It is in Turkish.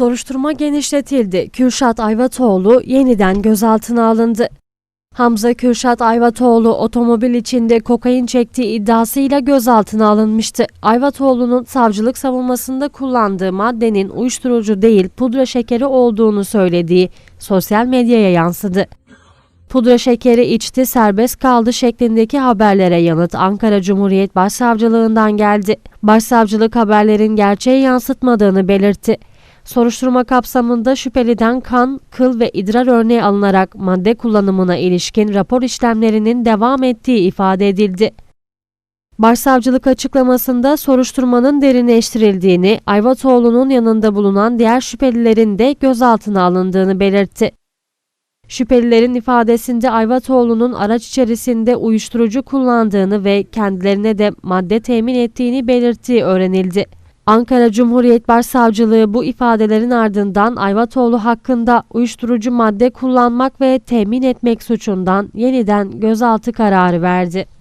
Soruşturma genişletildi. Kürşat Ayvatoğlu yeniden gözaltına alındı. Hamza Kürşat Ayvatoğlu otomobil içinde kokain çektiği iddiasıyla gözaltına alınmıştı. Ayvatoğlu'nun savcılık savunmasında kullandığı maddenin uyuşturucu değil pudra şekeri olduğunu söylediği sosyal medyaya yansıdı. Pudra şekeri içti serbest kaldı şeklindeki haberlere yanıt Ankara Cumhuriyet Başsavcılığından geldi. Başsavcılık haberlerin gerçeği yansıtmadığını belirtti. Soruşturma kapsamında şüpheliden kan, kıl ve idrar örneği alınarak madde kullanımına ilişkin rapor işlemlerinin devam ettiği ifade edildi. Başsavcılık açıklamasında soruşturmanın derinleştirildiğini, Ayvatoğlu'nun yanında bulunan diğer şüphelilerin de gözaltına alındığını belirtti. Şüphelilerin ifadesinde Ayvatoğlu'nun araç içerisinde uyuşturucu kullandığını ve kendilerine de madde temin ettiğini belirttiği öğrenildi. Ankara Cumhuriyet Başsavcılığı bu ifadelerin ardından Ayvatoğlu hakkında uyuşturucu madde kullanmak ve temin etmek suçundan yeniden gözaltı kararı verdi.